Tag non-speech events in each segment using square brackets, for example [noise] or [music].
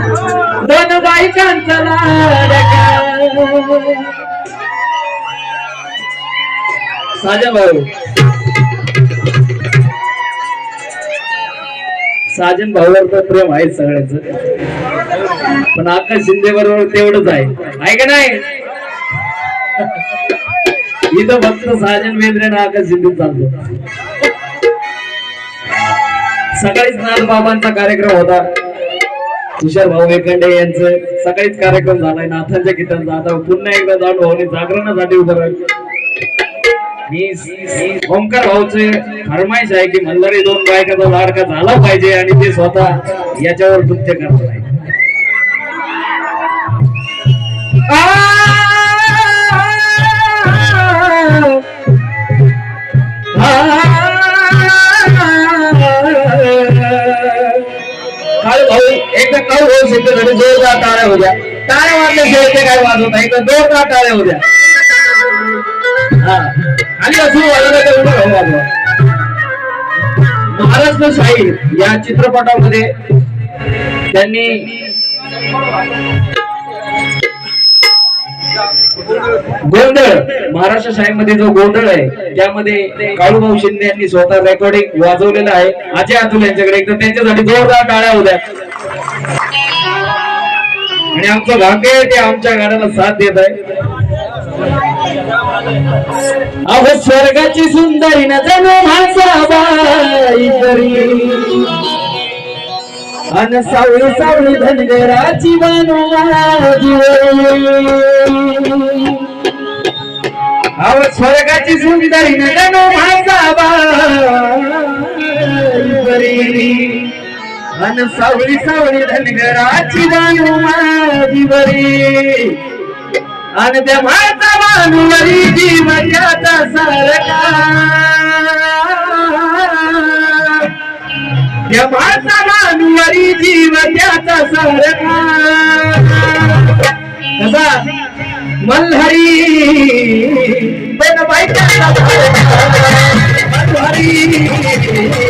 दोन बायकांचा साजा भाऊ. साजन भाऊवर तर प्रेम आहे सगळ्यांच. पण आकाश शिंदे बरोबर तेवढंच आहे. आहे का नाही? इथं फक्त साजन बेंद्रे आणि आकाश शिंदे चालतो. सकाळीच नाथ बाबांचा कार्यक्रम होता. तुषार भाऊ वेखंडे यांचं सकाळीच कार्यक्रम झालाय. नाथांच्या गीतांचा. आता पुन्हा एकदा जाऊन भाऊने जागरणासाठी उभं राहिलं. ओंकार भाऊचे फरमाईश आहे की मल्हारी दोन बायकाचा लाडका झाला पाहिजे आणि ते स्वतः याच्यावर नृत्य करत आहे. काळू जोरदार टाळ्या होत्या टाळ्या वाजल्याशिवाय ते काय वाजवत नाही तर जोरदार टाळ्या होत्या हा. आणि असं वाजवलं तर उभं वाजवा महाराष्ट्र शाहीर या चित्रपटामध्ये त्यांनी गोंधळ महाराष्ट्र शाहीमध्ये जो गोंधळ आहे त्यामध्ये काळूभाऊ शिंदे यांनी स्वतः रेकॉर्डिंग वाजवलेलं आहे. अजय अतुल यांच्याकडे. एकदा त्यांच्यासाठी जोरदार टाळ्या होत्या आणि आमचं भाग्य आहे ते आमच्या गाण्याला साथ देत आहे. अहो स्वर्गाची सुंदरी न जणू भासाबाई तरी. अन सावळी सावळी धनगराची बानू स्वर्गाची सुंदरी न जणू भासाबाई तरी. अन सावळी सावळी धनगराची बानू माझी बरी आणि त्या माझा मानवरी जीव त्याचा सारखा. त्या माझा मानवरी जीव त्याचा सारखा. कसा? मल्हारी. पण बायकाचा मल्हारी.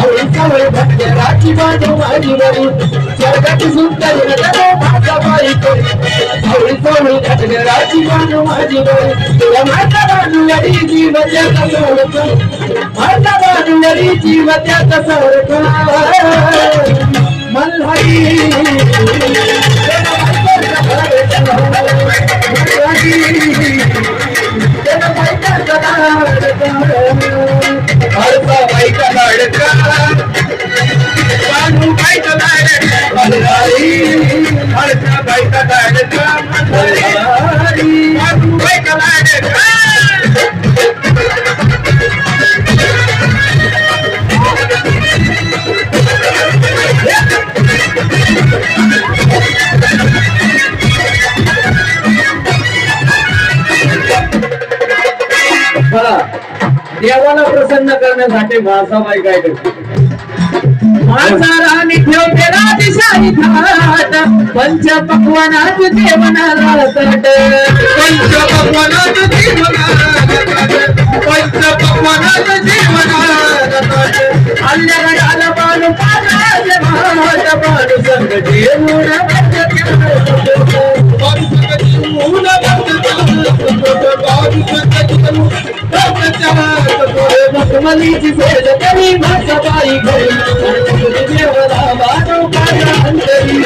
लाडका मल्हारी रानू बायका लाडका माझा बायका लाडका रानू बायका लाडका अरे स्वर्गाची सुंदरी तनु माझ्या बायको सावळी सावळी भक्तराची बाजू माझी बरी स्वर्गाची सुंदरी तनु माझ्या बायको सावळी सावळी भक्तराची बाजू माझी बरी तुला माझ्या बाजूवरी जीव त्याचा सोडतो माझ्या बाजूवरी जीव त्याचा सोडतो मल्हारी. प्रसन्न करण्यासाठी मासाबाई काय करते? माझा राणी ठेवते राजशाही थाट पंच पकवानात जेवणाला तट. पंच पकवानात जेवणाला पंच पकवानात जेवणाला तट. अल्ल्या बाणू पाण्याचे भाट बाणू संग जेवून मखमलीची सेज करी भाषाबाई घरी देवला बाजू काढा अंतरी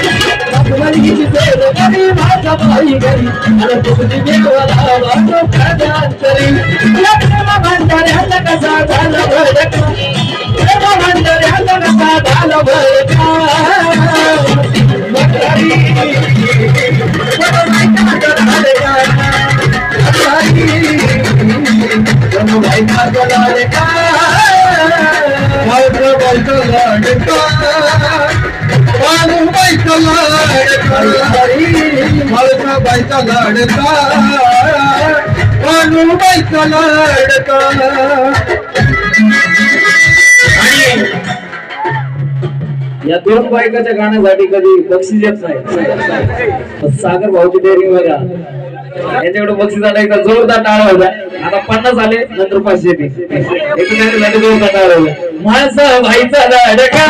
मखमलीची सेज करी भाषाबाई घरी आणि तुझी देवला बाजू काढा अंतरी लग्न भांडाऱ्याचा कसा झाला भडका प्रेम भांडाऱ्याचा कसा झाला माझा बायचा लाडका मानू बायका लाडका या दोन बायकाच्या गाण्यासाठी कधी बक्षीस येत नाही. सागर भाऊची डेअरिंग बघा. याच्याकडे बक्षीस आला एकदा जोरदार टाळा होता आता पन्नास आले नंतर पाचशे येते एकमेकांसाठी जोरदार टाळा होता माझा भाईचा लाडका.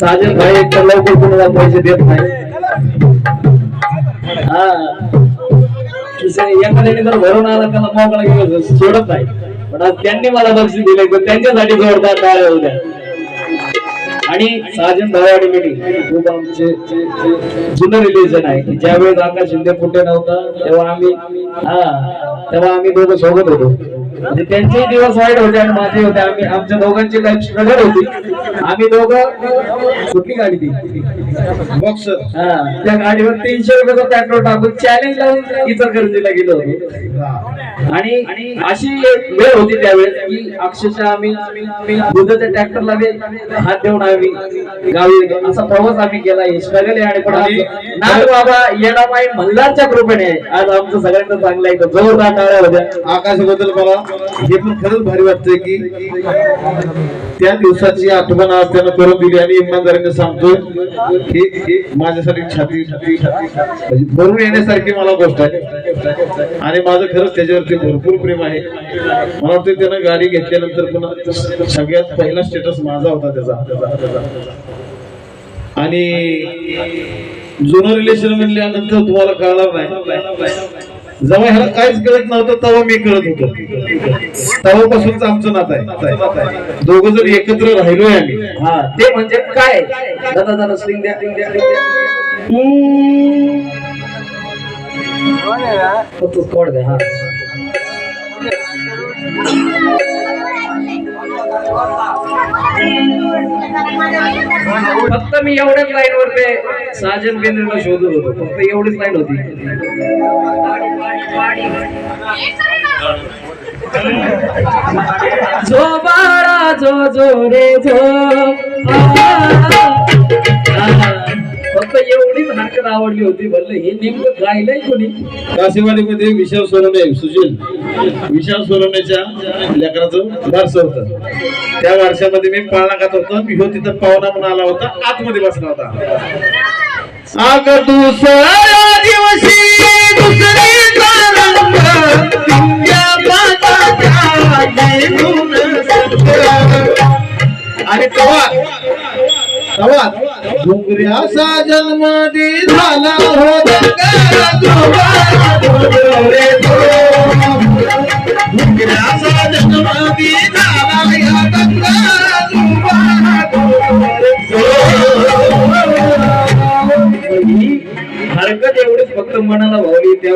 साजन भाई एक तर लवकर कुणाला पैसे देत नाही. हा. एखाद्याने जर भरून आला त्याला मोकळा घेऊन सोडत नाही. पण आज त्यांनी मला बक्षीस दिले त्यांच्यासाठी जोरदार टाळ्या होत्या आणि साजन भवाडी मिटिंग खूप आमचे जुनं रिलेशन आहे की ज्यावेळेस आकाश शिंदे कुठे नव्हता तेव्हा आम्ही हा तेव्हा आम्ही दोघं सोबत होतो. म्हणजे त्यांचे दिवस वाईट होते आणि माझे होते. आम्ही आमच्या दोघांची लाईफ स्ट्रगल होती. आम्ही दोघं कुठली गाडी ती बॉक्सर हा. त्या गाडीवर तीनशे रुपयाचा पेट्रोल टाकून चॅलेंज लावून इचलकरंजीला गेलो होतो. आणि अशी एक वेळ होती त्यावेळेस की अक्षरशः आम्ही दुधाच्या ट्रॅक्टरला हात देऊन आम्ही गावी असा प्रवास आम्ही केला. हे स्ट्रगल आहे आणि पण नाथ बाबा येडामाई मल्हारच्या कृपेने आज आमचं सगळ्यांचं चांगलं आहे. जोरदार टाळ्या होत्या. आकाशाबद्दल मला हे पण खरंच भारी वाटतंय की त्या दिवसाची आठवण आज त्यानं करून दिली आणि इमानदारीने सांगतो हे माझ्यासाठी छाती म्हणजे भरून येण्यासारखी मला गोष्ट आहे. आणि माझं खरंच त्याच्यावरती भरपूर प्रेम आहे. मला वाटतं त्यानं गाडी घेतल्यानंतर पुन्हा सगळ्यात पहिला स्टेटस माझा होता त्याचा. त्याचा आणि जुनं रिलेशन म्हणल्यानंतर तुम्हाला कळणार नाही. जेव्हा ह्याला काहीच कळत नव्हतं तेव्हा मी कळत होतो. तेव्हापासूनच आमचं नातं आहे. दोघं जण एकत्र राहिलोय आम्ही हा. ते म्हणजे काय? दादा दादा स्ट्रिंग द्या द्या द्या. हा. फक्त मी एवढ्याच लाईन वर ते साजन केंद्रला शोधत होतो. फक्त एवढीच लाईन होती. जो बाळा जो जो रे जो. फक्त एवढीच हरकत आवडली होती म्हणलं हे नेमकं गायलंय कोणी? कासेवाडीमध्ये विशाल सोनवणे सुशील. विशाल सोनवणेच्या लेकराचं वारस होतं. त्या वारशामध्ये मी पाळणा खात होतो मी हो तिथं पाहुणा म्हणून आला होता आतमध्ये बसला होता. अग दुसऱ्या दिवशी आणि तेव्हा डोंगऱ्याचा जन्म दे झाला हो [laughs]